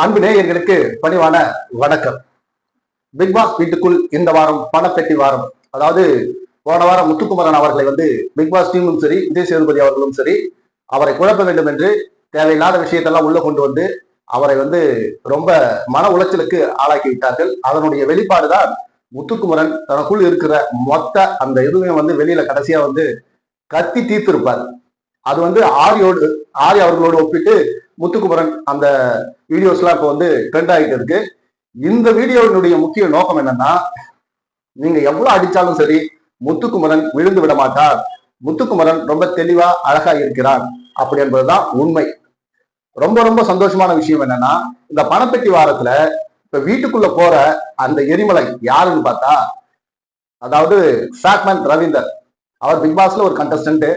அன்பு நேயர்களுக்கு பணிவான வணக்கம். பிக் பாஸ் வீட்டுக்குள் இந்த வாரம் பணப்பெட்டி வாரம். அதாவது போன வாரம் முத்துக்குமரன் அவர்களை வந்து பிக் பாஸ் டீமும் சரி விஜய் சேதுபதி அவர்களும் சரி அவரை குழப்ப வேண்டும் என்று தேவையில்லாத விஷயத்தெல்லாம் உள்ள கொண்டு வந்து அவரை வந்து ரொம்ப மன உளைச்சலுக்கு ஆளாக்கி விட்டார்கள். அதனுடைய வெளிப்பாடுதான் முத்துக்குமரன் தனக்குள் இருக்கிற மொத்த அந்த இதுவுமே வந்து வெளியில கடைசியா வந்து கத்தி தீர்த்திருப்பார். அது வந்து ஆரியோடு ஆரி அவர்களோடு ஒப்பிட்டு முத்துக்குமரன் அந்த வீடியோஸ்லாம் இப்போ வந்து ட்ரெண்ட் ஆகிட்டு இருக்கு. இந்த வீடியோவினுடைய முக்கிய நோக்கம் என்னன்னா நீங்க எவ்வளவு அடிச்சாலும் சரி முத்துக்குமரன் விழுந்து விட மாட்டார். முத்துக்குமரன் ரொம்ப தெளிவா அழகா இருக்கிறார். அப்படி என்பதுதான் உண்மை. ரொம்ப ரொம்ப சந்தோஷமான விஷயம் என்னன்னா இந்த பணப்பெட்டி வாரத்துல இப்ப வீட்டுக்குள்ள போற அந்த எரிமலை யாருன்னு பார்த்தா அதாவது சாக்மேன் ரவீந்தர். அவர் பிக் பாஸ்ல ஒரு கண்டஸ்டன்ட்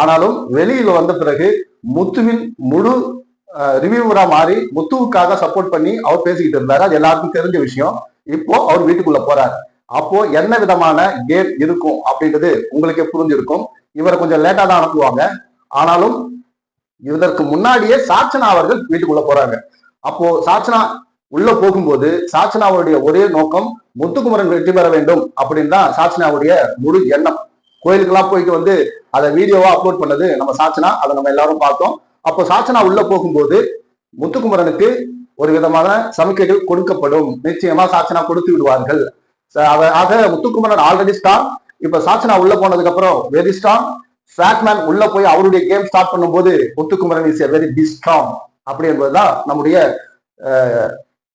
ஆனாலும் வெளியில வந்த பிறகு முத்துவின் முழு ரிவியூவரா மாறி முத்துவுக்காக சப்போர்ட் பண்ணி அவர் பேசிக்கிட்டு இருந்தாரு. அது எல்லாருக்கும் தெரிஞ்ச விஷயம். இப்போ அவர் வீட்டுக்குள்ள போறாரு. அப்போ என்ன விதமான கேம் இருக்கும் அப்படின்றது உங்களுக்கே புரிஞ்சிருக்கும். இவரை கொஞ்சம் லேட்டா தான் அனுப்புவாங்க. ஆனாலும் இதற்கு முன்னாடியே சாச்சனா அவர்கள் வீட்டுக்குள்ள போறாங்க. அப்போ சாச்சனா உள்ள போகும்போது சாச்சனாவுடைய ஒரே நோக்கம் முத்துக்குமரன் வெற்றி பெற வேண்டும் அப்படின்னு தான் சாச்சனாவுடைய முழு எண்ணம். கோயிலுக்கெல்லாம் போயிட்டு வந்து அதை வீடியோவா அப்லோட் பண்ணது நம்ம சாச்சனா. அதை நம்ம எல்லாரும் பார்த்தோம். அப்போ சாச்சனா உள்ள போகும்போது முத்துக்குமரனுக்கு ஒரு விதமான சமிக்கைகள் கொடுக்கப்படும். நிச்சயமா சாச்சனா கொடுத்து விடுவார்கள். ஆக முத்துக்குமரன் ஆல்ரெடி ஸ்டார் இப்ப சாச்சனா உள்ள போனதுக்கு அப்புறம் வெரி ஸ்ட்ராங் ஃபேட்மேன் உள்ள போய் அவருடைய கேம் ஸ்டார்ட் பண்ணும்போது Muthukumaran is a very be strong அப்படி என்பதுதான் நம்முடைய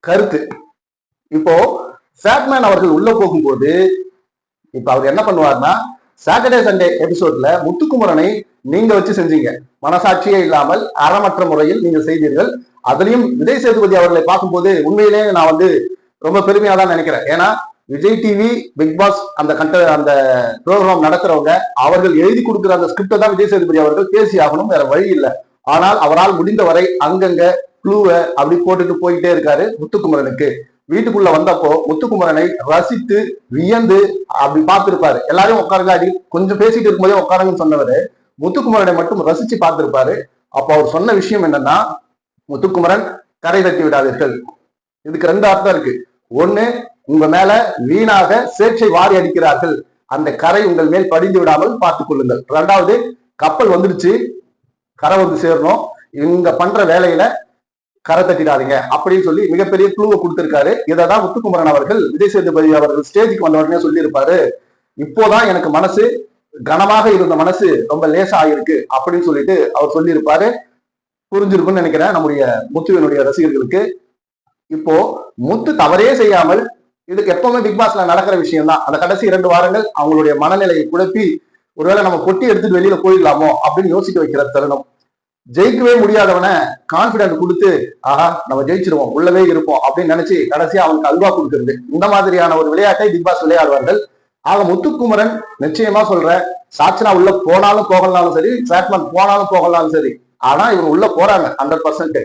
கருத்து. இப்போ ஃபேட்மேன் அவர்கள் உள்ள போகும்போது இப்ப அவர் என்ன பண்ணுவார்னா சாட்டர்டே சண்டே எபிசோட்ல முத்துக்குமரனை நீங்க வச்சு செஞ்சீங்க. மனசாட்சியே இல்லாமல் அறமற்ற முறையில் நீங்க செய்தீர்கள். அதுலயும் விஜய் சேதுபதி அவர்களை பார்க்கும்போது உண்மையிலேயே நான் வந்து ரொம்ப பெருமையா தான் நினைக்கிறேன். ஏன்னா விஜய் டிவி பிக் பாஸ் அந்த கண்ட அந்த ப்ரோக்ராம் நடத்துறவங்க அவர்கள் எழுதி கொடுக்குற அந்த ஸ்கிரிப்டை தான் விஜய் சேதுபதி அவர்கள் பேசி ஆகணும் வேற வழி இல்லை. ஆனால் அவரால் முடிந்த வரை அங்கங்க க்ளூவை அப்படி போட்டுட்டு போயிட்டே இருக்காரு முத்துக்குமரனுக்கு. வீட்டுக்குள்ள வந்தப்போ முத்துக்குமரனை ரசித்து வியந்து அப்படி பார்த்திருப்பாரு. எல்லாரையும் உட்காருங்க அடி. கொஞ்சம் பேசிட்டு இருக்கும்போதே உட்காருங்கன்னு சொன்னவர் முத்துக்குமரனை மட்டும் ரசிச்சு பார்த்திருப்பாரு. அப்போ அவர் சொன்ன விஷயம் என்னன்னா முத்துக்குமரன் கரை தட்டி விடாதீர்கள். இதுக்கு ரெண்டு அர்த்தம் இருக்கு. ஒண்ணு உங்க மேல வீணாக சேற்றை வாரி அடிக்கிறார்கள். அந்த கரை உங்கள் மேல் படிந்து விடாமல் பார்த்துக் கொள்ளுங்கள். ரெண்டாவது கப்பல் வந்துடுச்சு. கரை வந்து சேரணும். இவங்க பண்ற வேலையில கரை தட்டிடாதீங்க. அப்படின்னு சொல்லி மிகப்பெரிய குழுவை கொடுத்திருக்காரு. இதை தான் முத்துக்குமரன் அவர்கள் விஜய் சேதுபதி அவர்கள் ஸ்டேஜுக்கு வந்த உடனே சொல்லியிருப்பாரு. இப்போதான் எனக்கு மனசு கனமாக இருந்த மனசு ரொம்ப லேசா ஆயிருக்கு அப்படின்னு சொல்லிட்டு அவர் சொல்லியிருப்பாரு. புரிஞ்சிருக்கும்னு நினைக்கிறேன். நம்முடைய முத்துவினுடைய ரசிகர்களுக்கு. இப்போ முத்து தவறே செய்யாமல் இதுக்கு எப்பவுமே பிக் பாஸ்ல நடக்கிற விஷயம் தான் அந்த கடைசி இரண்டு வாரங்கள் அவங்களுடைய மனநிலையை குழப்பி ஒருவேளை நம்ம கொட்டி எடுத்துட்டு வெளியில போயிடலாமோ அப்படின்னு யோசிக்க வைக்கிற தருணம். ஜெயிக்கவே முடியாதவனை கான்பிடன்ட் கொடுத்து ஆஹா நம்ம ஜெயிச்சிருவோம். உள்ளவே இருப்போம். அப்படின்னு நினைச்சு கடைசியா அவனுக்கு அல்வா கொடுக்கிறது. இந்த மாதிரியான ஒரு விளையாட்டை பிக் பாஸ் விளையாடுவார்கள். ஆக முத்துக்குமரன் நிச்சயமா சொல்ற சாச்சனா உள்ள போனாலும் போகலனாலும் சரி சாட்மன் போனாலும் போகலனாலும் சரி ஆனா இவங்க உள்ள போறாங்க ஹண்ட்ரட் பர்சன்ட்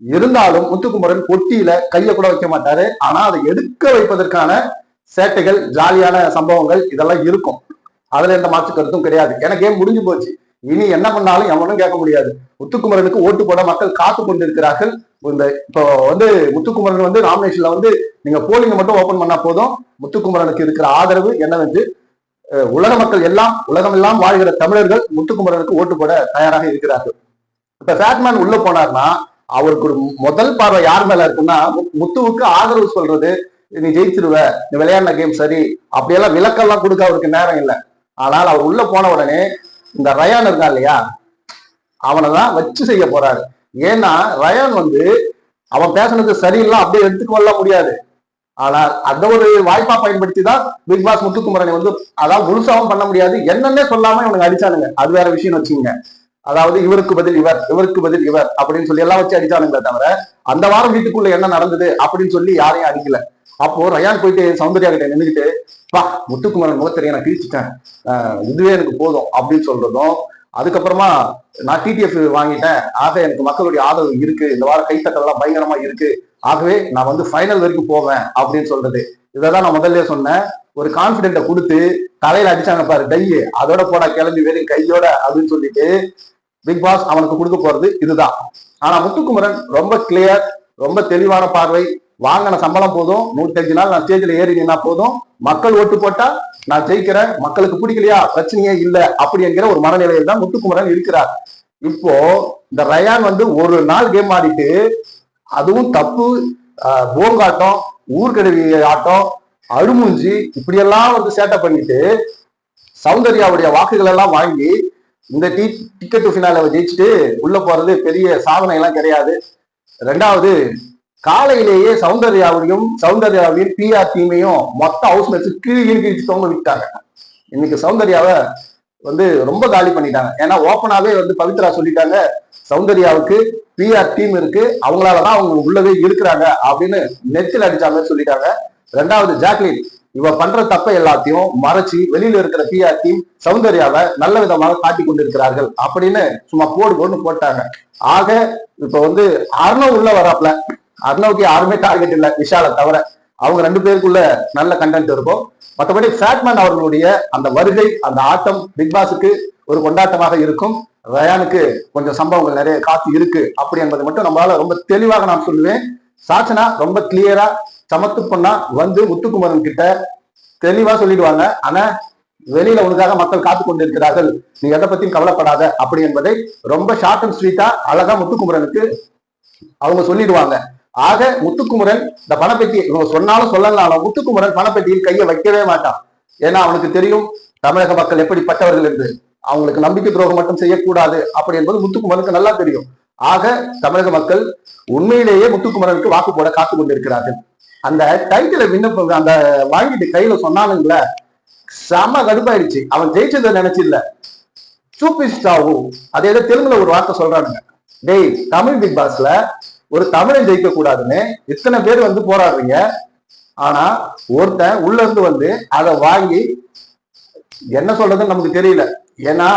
இருந்தாலும் முத்துக்குமரன் பொட்டியில கைய கூட வைக்க மாட்டாரு. ஆனா அதை எடுக்க வைப்பதற்கான சேட்டைகள் ஜாலியான சம்பவங்கள் இதெல்லாம் இருக்கும். அதுல எந்த மாற்று கருத்தும் கிடையாது. எனக்கே முடிஞ்சு போச்சு. இனி என்ன பண்ணாலும் எவனும் கேட்க முடியாது. முத்துக்குமரனுக்கு ஓட்டு போட மக்கள் காத்து கொண்டிருக்கிறார்கள். இந்த இப்போ வந்து முத்துக்குமரன் வந்து நாமினேஷன்ல வந்து நீங்க போலிங்க மட்டும் ஓபன் பண்ணா போதும். முத்துக்குமரனுக்கு இருக்கிற ஆதரவு என்னவென்று உலக மக்கள் எல்லாம் உலகம் எல்லாம் வாழ்கிற தமிழர்கள் முத்துக்குமரனுக்கு ஓட்டு போட தயாராக இருக்கிறார்கள். இப்ப ஃபேட்மேன் உள்ள போனார்னா அவருக்கு ஒரு முதல் பார்வை யார் மேல இருக்குன்னா முத்துவுக்கு ஆதரவு சொல்றது நீ ஜெயிச்சிருவ நீ விளையாடின கேம் சரி. அப்படியெல்லாம் விளக்கெல்லாம் கொடுக்க அவருக்கு நேரம் இல்லை. ஆனால் அவர் உள்ள போன உடனே இந்த ரயான் இருக்கான் இல்லையா அவனை தான் வச்சு செய்ய போறாரு. ஏன்னா ரயான் வந்து அவன் பேசுனது சரியில்லை அப்படியே எடுத்துக்கொள்ள முடியாது. ஆனால் அந்த ஒரு வாய்ப்பா பயன்படுத்தி தான் பிக் பாஸ் முத்துக்குமரனை வந்து அதாவது முழுசாவும் பண்ண முடியாது. என்னன்னே சொல்லாம இவனுக்கு அடிச்சானுங்க. அது வேற விஷயம் வச்சுங்க அதாவது இவருக்கு பதில் இவர் இவருக்கு பதில் இவர் அப்படின்னு சொல்லி எல்லாம் வச்சு அடிச்சானுங்களே தவிர அந்த வாரம் வீட்டுக்குள்ள என்ன நடந்தது அப்படின்னு சொல்லி யாரையும் அடிக்கல. அப்போ ரயான் போயிட்டு சௌந்தர்யா கிட்ட நின்றுக்கிட்டு பா முத்துக்குமரன் முகத்திரையை நான் கிழிச்சிட்டேன். இதுவே எனக்கு போதும் அப்படின்னு சொல்றதும் அதுக்கப்புறமா நான் டிடிஎஃப் வாங்கிட்டேன். ஆக எனக்கு மக்களுடைய ஆதரவு இருக்கு. இந்த வாரம் கைத்தட்டெல்லாம் பயங்கரமா இருக்கு. ஆகவே நான் வந்து ஃபைனல் வரைக்கும் போவேன் அப்படின்னு சொல்றது. இதான் நான் முதல்ல சொன்னேன். ஒரு கான்பிடென்ட கொடுத்து தலையில அடிச்சாங்க பாரு டையு அதோட போட கிளம்பி வெறும் கையோட அப்படின்னு சொல்லிட்டு பிக் பாஸ் அவனுக்கு கொடுக்க போறது இதுதான். ஆனா முத்துக்குமரன் ரொம்ப கிளியர் ரொம்ப தெளிவான பார்வை. வாங்கின சம்பளம் போதும். நூத்தஞ்சு நாள் நான் ஸ்டேஜ்ல ஏறினீங்கன்னா போதும். மக்கள் ஓட்டு போட்டா நான் ஜெயிக்கிறேன். மக்களுக்கு பிடிக்கலையா? பிரச்சனையே இல்லை. அப்படி என்கிற ஒரு மனநிலையில் தான் முத்துக்குமரன் இருக்கிறார். இப்போ இந்த ரயான் வந்து ஒரு நாள் கேம் ஆடிட்டு அதுவும் தப்பு போங்காட்டம் ஊர்கடவி ஆட்டம் அழுமூஞ்சி இப்படியெல்லாம் வந்து சேட்டை பண்ணிட்டு சௌந்தர்யாவுடைய வாக்குகள் எல்லாம் வாங்கி இந்த டி டிக்கெட் ஃபினால ஜெயிச்சுட்டு உள்ள போறது பெரிய சாதனை எல்லாம் கிடையாது. ரெண்டாவது காலையிலேயே சௌந்தர்யாவையும் சௌந்தர்யாவின் பிஆர் டீமையும் மொத்த ஹவுஸ் மேட்ஸ் கீழே கீழ்ச்சி தொங்க விட்டாங்க. இன்னைக்கு சௌந்தர்யாவை வந்து ரொம்ப காலி பண்ணிட்டாங்க. ஏன்னா ஓப்பனாவே வந்து பவித்ரா சொல்லிட்டாங்க சௌந்தர்யாவுக்கு பிஆர் டீம் இருக்கு அவங்களாலதான் அவங்க உள்ளவே இருக்கிறாங்க அப்படின்னு நெத்தில் அடிச்சாங்கன்னு சொல்லிட்டாங்க. ரெண்டாவது ஜாக்லின் இவ பண்ற தப்பை எல்லாத்தையும் மறைச்சு வெளியில இருக்கிற பிஆர் டீம் சௌந்தர்யாவை நல்ல விதமாக காட்டி கொண்டிருக்கிறார்கள் அப்படின்னு சும்மா போடு போடுன்னு போட்டாங்க. ஆக இப்ப வந்து அர்ணவ் உள்ள வராப்ல. அர்ணவுக்கு யாருமே டார்கெட் இல்லை விஷாலை தவிர. அவங்க ரெண்டு பேருக்குள்ள நல்ல கண்டென்ட் இருக்கும். மற்றபடி ஃபேட்மேன் அவர்களுடைய அந்த வருகை அந்த ஆட்டம் பிக் பாஸுக்கு ஒரு கொண்டாட்டமாக இருக்கும். ரயானுக்கு கொஞ்சம் சம்பவங்கள் நிறைய காத்து இருக்கு அப்படி என்பதை மட்டும் நம்மளால ரொம்ப தெளிவாக நான் சொல்லுவேன். சாச்சனா ரொம்ப கிளியரா சமத்து பொண்ணா வந்து முத்துக்குமரன் கிட்ட தெளிவா சொல்லிடுவாங்க. ஆனா வெளியில உனக்காக மக்கள் காத்து கொண்டிருக்கிறார்கள். நீ எதை பத்தியும் கவலைப்படாத அப்படி என்பதை ரொம்ப ஷார்ட் அண்ட் ஸ்வீட்டா அழகா முத்துக்குமரனுக்கு அவங்க சொல்லிடுவாங்க. ஆக முத்துக்குமரன் இந்த பணப்பெட்டி இவங்க சொன்னாலும் சொல்லலாம் முத்துக்குமரன் பணப்பெட்டியில் கையை வைக்கவே மாட்டான். ஏன்னா அவனுக்கு தெரியும் தமிழக மக்கள் எப்படிப்பட்டவர்கள் என்று. அவங்களுக்கு நம்பிக்கை துரோகம் மட்டும் செய்யக்கூடாது அப்படி என்பது முத்துக்குமரனுக்கு நல்லா தெரியும். ஆக தமிழக மக்கள் உண்மையிலேயே முத்துக்குமரனுக்கு வாக்கு போட காத்து கொண்டிருக்கிறார்கள். அந்த டைட்டில விண்ணப்ப அந்த வாங்கிட்டு கையில சொன்னானுங்கள செம கடுப்பாயிடுச்சு. அவன் ஜெயிச்சதை நினைச்சில்ல சூப்பிஸ்டாவும் அதே தெலுங்குல ஒரு வார்த்தை சொல்றானுங்க. டேய் தமிழ் பிக் பாஸ்ல ஒரு தமிழன் ஜெயிக்க கூடாதுன்னு இத்தனை பேர் வந்து போராடுறீங்க. ஆனா ஒருத்தன் உள்ள இருந்து வந்து அதை வாங்கி என்ன சொல்றதுன்னு நமக்கு தெரியல. ஏன்னா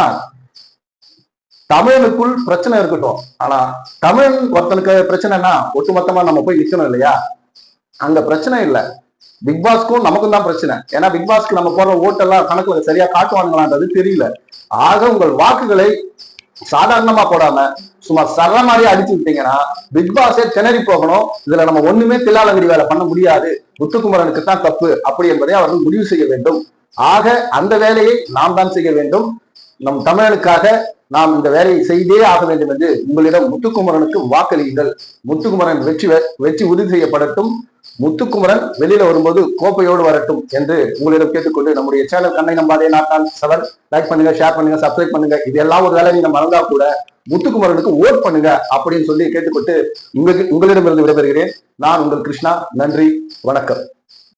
தமிழனுக்குள் பிரச்சனை இருக்கட்டும். ஆனா தமிழ் ஒருத்தனுக்கு பிரச்சனைனா ஒட்டுமொத்தமா நம்ம போய் நிக்கணும் இல்லையா? அங்க பிரச்சனை இல்லை. பிக் பாஸ்க்கும் நமக்கும் தான் பிரச்சனை. ஏன்னா பிக் பாஸ்க்கு நம்ம போடுற ஓட்டெல்லாம் கணக்குல சரியா காட்டுவாங்களான்றது தெரியல. ஆக உங்கள் வாக்குகளை சாதாரணமா போடாம சும்மா சர மாதிரியே அடிச்சு விட்டீங்கன்னா பிக் பாஸே திணறி போகணும். இதுல நம்ம ஒண்ணுமே தில்லாலங்கடி வேலை பண்ண முடியாது. முத்துக்குமரனுக்கு தான் தப்பு. அப்படி என்பதை அவர்கள் முடிவு செய்ய வேண்டும். ஆக அந்த வேலையை நாம் தான் செய்ய வேண்டும். நம் தமிழனுக்காக நாம் இந்த வேலையை செய்தே ஆக வேண்டும் என்று உங்களிடம் முத்துக்குமரனுக்கு வாக்களியுங்கள். முத்துக்குமரன் வெற்றி வெற்றி உறுதி செய்யப்படட்டும். முத்துக்குமரன் வெளியில வரும்போது கோப்பையோடு வரட்டும் என்று உங்களிடம் கேட்டுக்கொண்டு நம்முடைய சேனல் கண்ணை நம்பாதே நாட்டால் செவன் லைக் பண்ணுங்க ஷேர் பண்ணுங்க சப்ஸ்கிரைப் பண்ணுங்க. இது எல்லாம் ஒரு வேலை நீங்க மறந்தா கூட முத்துக்குமரனுக்கு ஓட் பண்ணுங்க அப்படின்னு சொல்லி கேட்டுக்கொண்டு உங்களுக்கு உங்களிடமிருந்து விடைபெறுகிறேன். நான் உங்கள் கிருஷ்ணா. நன்றி வணக்கம்.